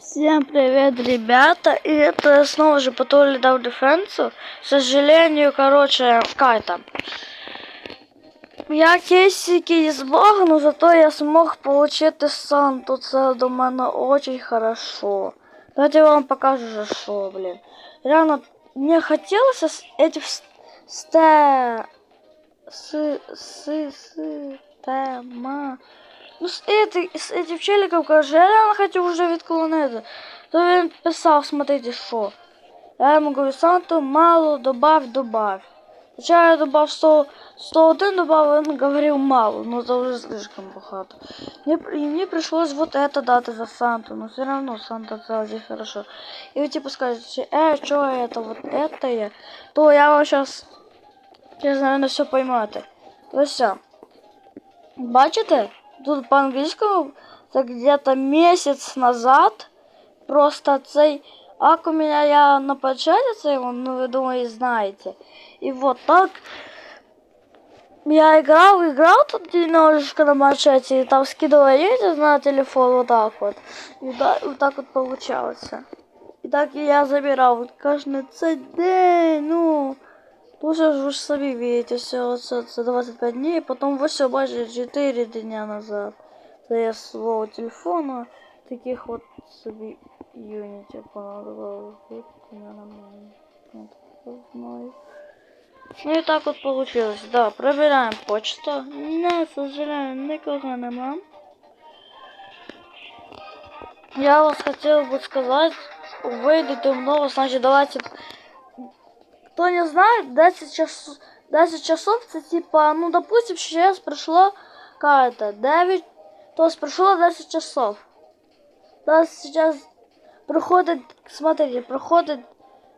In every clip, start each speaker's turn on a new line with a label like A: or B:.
A: Всем привет, ребята! И это снова же Патруль Дав Дефенсу. К сожалению, короче, какая-то. Я кейсики не змог, но зато я смог получить Санту. Це до мене очень хорошо. Давайте я вам покажу, что, блин. Реально, мне хотелось этих сте... С... С... С... Тема... Ну, з, этой, з этим челиком, каже, я реально хотів вже відклонити. То він писав, смотрите, що. Я йому говорю, Санту, мало, добавь, добавь. Хоча я добав 100, 101 добавил, он говорил мало, но это уже слишком багато. Мне, при- и мне пришлось вот это дать за Санту, но все равно Санта это очень хорошо. И вы типа скажете, э, что это, вот это я, то я вам сейчас, сейчас, наверное, все поймете. То все. Бачите? Тут по-английскому це где-то месяц назад. Просто цей ак у меня я на планшете цей, ну вы думаю, знаете. И вот так я играл, играл тут немножечко на планшете, и там скидывал видео на телефон вот так вот. И да, вот так вот получалось. И так я забирал вот каждый день, ну... Тоже ж ви ж самі видите, все це, це 25 днів, потім ви все бачите 4 дня назад. Це я з свого телефона таких от собі юнітів понадобилось. Вот у меня нормально. Вот, я знаю. Ну и так вот получилось. Да, проверяем почту. Не, к сожалению, никого нема. Я вас хотел бы сказать, выйдет много, значит давайте кто не знает, 10 часов, 10 часов это типа, ну, допустим, сейчас прошло какая-то 9, то есть прошло 10 часов. То есть сейчас проходит, смотрите, проходит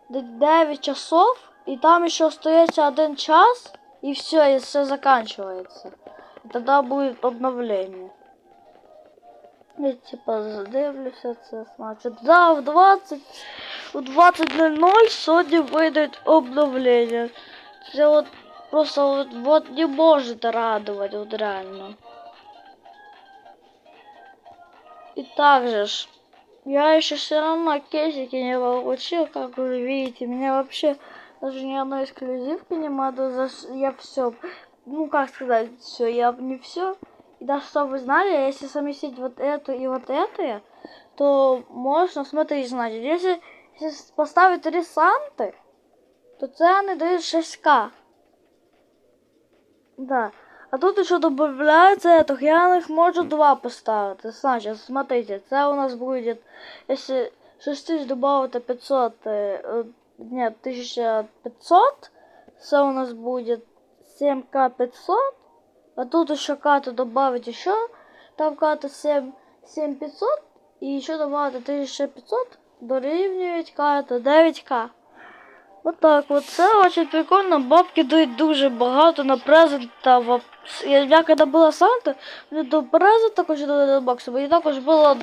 A: 9 часов, и там еще остается один час, и все, и все заканчивается. И тогда будет обновление. Я типа задивлюся це, значить, да, в 20, у 20.00 сьогодні вийде обновлення. Це от просто от, от не можете радувати, от реально. И также ж, я еще все равно кейсики не получил, как вы видите. Меня вообще даже ни одной эксклюзивки не надо. За... Я все, ну как сказать, все, я не все. И даже чтобы вы знали, если совместить вот эту и вот это, то можно, смотрите, значит, если, если поставить три санты, то це вони дають 6к. Да. А тут еще добавляется это, я на них можу два поставити. Значит, смотрите, це у нас будет, если 6 тысяч добавити 500, э, э, нет, 1500, це у нас будет 7к 500, а тут еще карта добавить еще, там карта 7, 7500, и еще добавить 1500, дорівнюють карта 9к. Вот так вот. Це очень прикольно. Бабки дають дуже багато на презент та я, коли була Санта, до презент також дали бокси, бо і також було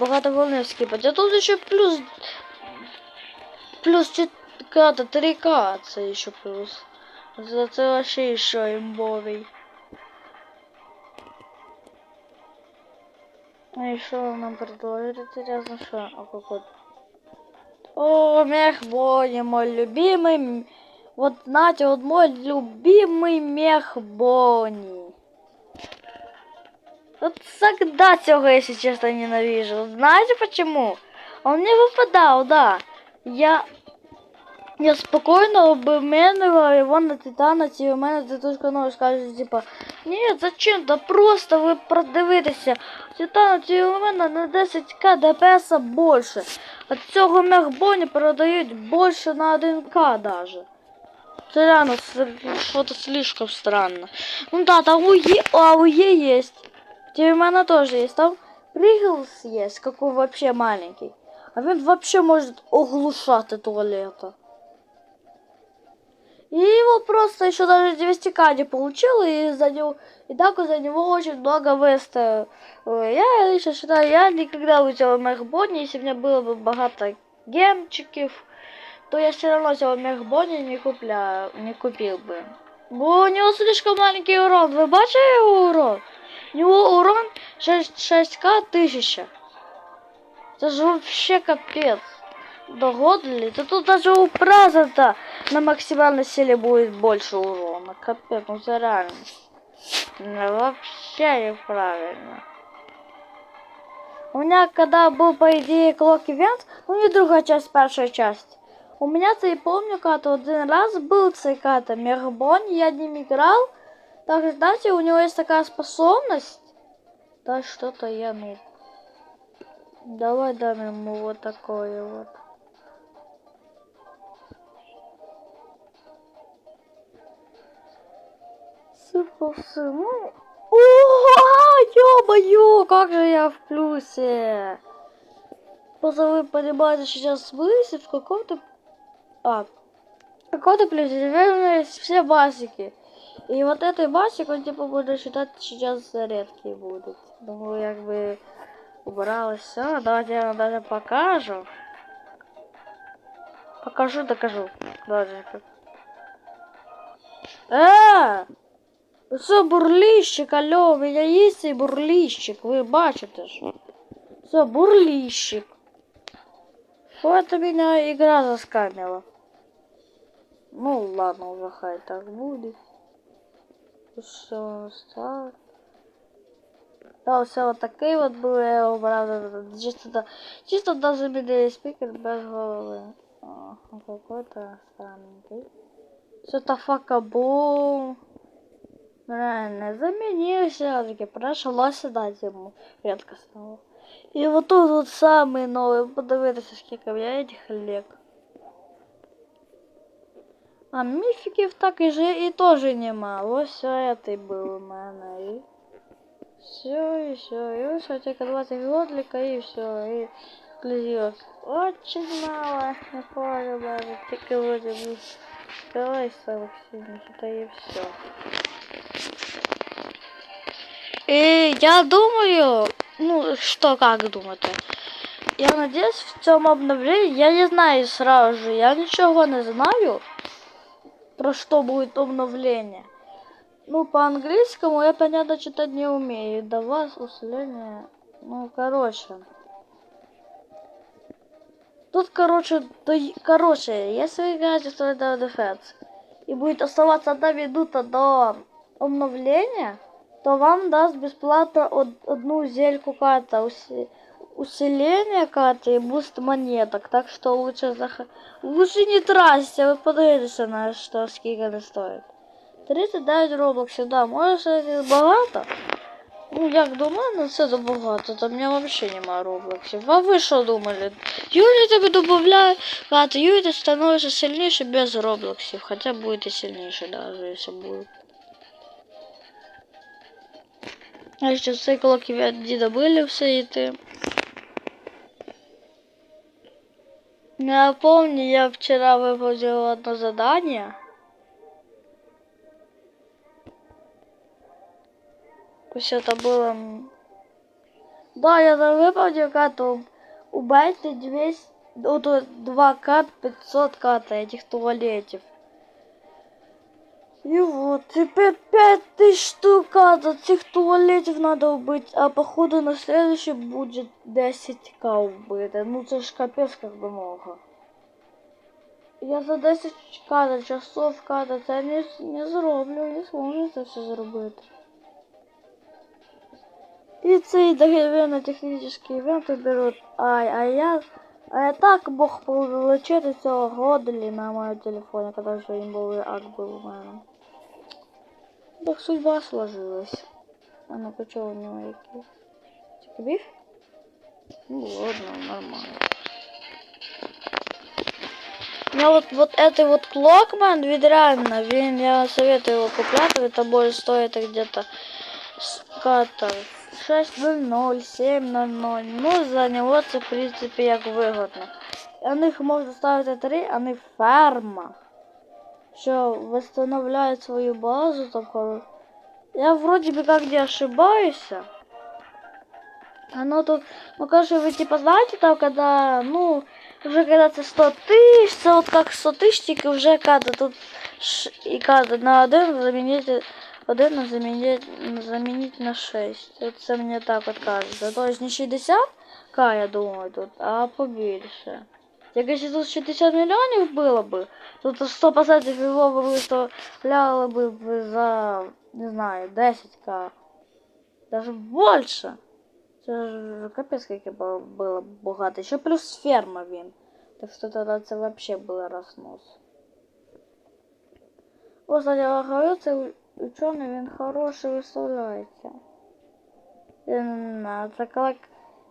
A: багато волнів скипати. А тут ще плюс плюс 4 3К це ще плюс. Це, це вообще ще імбовий. А і що нам предложили? Интересно, що? А? О, мех Бонни, мой любимый. Вот, знаете, вот мой любимый мех Бонни. Вот всегда цього, если честно, ненавижу. Знаете почему? Он не выпадал, да. Я... Я спокойно обменивал его на Титана, і у мене тетушка нож каже, типа, ні, зачем? Да просто ви продивитеся. Титана, ті у мене на 10к ДПС більше. А цього мехбоні продають більше на 1к даже. Це реально что-то слишком странно. Ну да, там Е, а у Е есть. Те у меня тоже есть. Там Приглс есть, какой вообще маленький. А він вообще может оглушать туалета. И его просто еще даже 200к не получил, и за него, и так за него очень много. Ой, Я лично считаю, я никогда учил мехбони, если у меня было бы богато гемчиков, то я все равно этого мехбони не купляю, не купил бы. Бо у него слишком маленький урон. Вы бачили его урон? У него урон 6, 6к 1000. Это же вообще капец. Догодили? Да тут даже у Праза-то на максимальной силе будет больше урона. Капец, ну это реально. Ну, вообще неправильно. У меня когда был, по идее, Clock Event, ну не другая часть, первая часть. У меня, и помню, когда один раз был когда Мегабон, я ним играл. Так, знаете, у него есть такая способность. Да, что-то я, ну... Давай дам ему вот такое вот. Сыпался, ну... О, ё-моё, как же я в плюсе. Просто вы понимаете, сейчас мысли в каком-то... А, в каком-то плюсе. Теперь у меня есть все басики. И вот этой басик, он типа будет считать сейчас редкий будут. Ну, как бы убралось все. Давайте я вам даже покажу. Покажу, докажу. Даже как. Э! Це бурліщик, алло, у мене є цей бурліщик, ви бачите ж. Це бурліщик. Що это меня игра заскамила? Ну ладно, уже хай так будет. Що так? Да, все вот такий був, я його чисто, чисто даже мені спікер без голови. О, какой-то странненький. Что-то факабум. Реально, заменился, таки пришлось дать ему. Редко стало. И вот тут вот самый новый, подивитися, скільки в я этих лек. А міфіків так і же і теж нема. Ось все це був у мене. І все, і все. І ось тільки 20 годлика, і все. І ексклюзив. Очень мало. Не помню даже. Тільки вроде бы. Давай, Максим, что-то и все. И я думаю, ну что, как думаете? Я надеюсь, в цьому обновлении, я не знаю сразу же, я ничего не знаю, про что будет обновление. Ну, по-английскому я, понятно, читать не умею. До вас усиление, ну, короче. Тут, короче, то, короче, если играете в Total Defense и будет оставаться одна минута до обновления, то вам даст бесплатно од- одну зельку карта уси- усиление карты и буст монеток. Так что лучше зах... лучше не тратить, а вы подивитесь на что сколько это стоит. 39 роблоксів, да, може це багато. Ну, як до мене, це забагато, там мене взагалі немає роблоксів. А ви що думали? Юлі тебе додає, кати, Юлі ти становишся сильніше без роблоксів, хоча будете сильніше, даже, якщо буде. А цей колок від діда били все йти. Я помню, я вчера выполнил одно задание. Пусть это было... Да, я там выполнил карту. Убейте 200... Ну, то 2 кат, 500 ката этих туалетов. И вот, теперь 5000 штук ката. Этих туалетов надо убить. А походу на следующий будет 10к убито. Ну, это ж капец как бы много. Я за 10 ката, часов ката, це не, не зроблю, не зможу це все зробити. І цей дерев'яний технічний івент беруть. Ай, а я. А я так мог получити цього годлі на моєму телефоні, коли вже їм був ак був у мене. Так судьба сложилась. А ну-ка, чого у нього які? Тільки біг? Ну ладно, нормально. Ну вот, вот это вот Клокман, ведь реально, він, я советую его куплять, это будет стоить где-то с- как-то 6.00, 7.00. Ну, за него це, в принципі, як вигодно. А них можна ставити три, а не ферма. Що восстановляет свою базу там хоро- Я вроде бы как не ошибаюсь. Оно тут, ну, короче, вы типа знаете, там, когда, ну, уже когда це 100 тысяч, це от как 100 тысяч, тільки вже когда тут ш- і когда на один замінити, один замінити, замінити на 6. От це мені так от кажуть. Тобто не 60, к я думаю, тут, а побільше. Якщо тут 60 мільйонів було б, то тут 100% його б виставляли б за, не знаю, 10к. Даже більше. Це ж капець, скільки було, було б багато. Ще плюс ферма він. Так що тоді це вообще було рознос. О, кстати, я говорю, це учений, він хороший виставляється. Я не знаю, це коли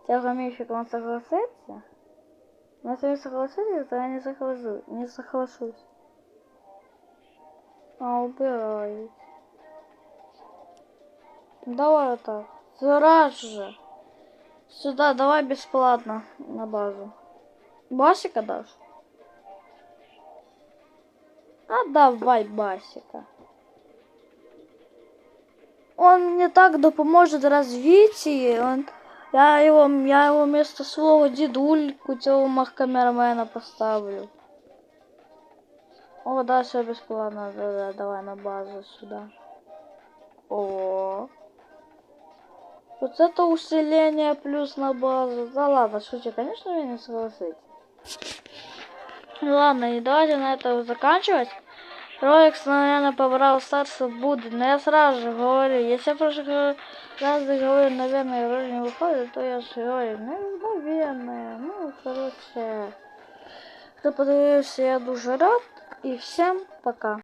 A: цього міфіка він согласиться. Но если не согласится, то я не соглашусь. Не соглашусь. А, убираю. Давай вот так. Же. Сюда, давай бесплатно на базу. Басика дашь? А давай Басика. Он мне так допоможет в развитии. Он... Я его, я его вместо своего дедульку цього махкамерамена поставлю. О, да, все бесплатно. Да, да, давай на базу сюда. О. Вот это усиление плюс на базу. Да ладно, шучу, конечно, я не согласится. Ладно, и давайте на этом заканчивать. Ролик, наверное, по Brawl Stars будет. Но я сразу же говорю, если я просто раз говорю, наверное, ролик не выходит, то я говорю, ну, наверное, ну, короче. Хто подивився, я дуже рад. І всім пока.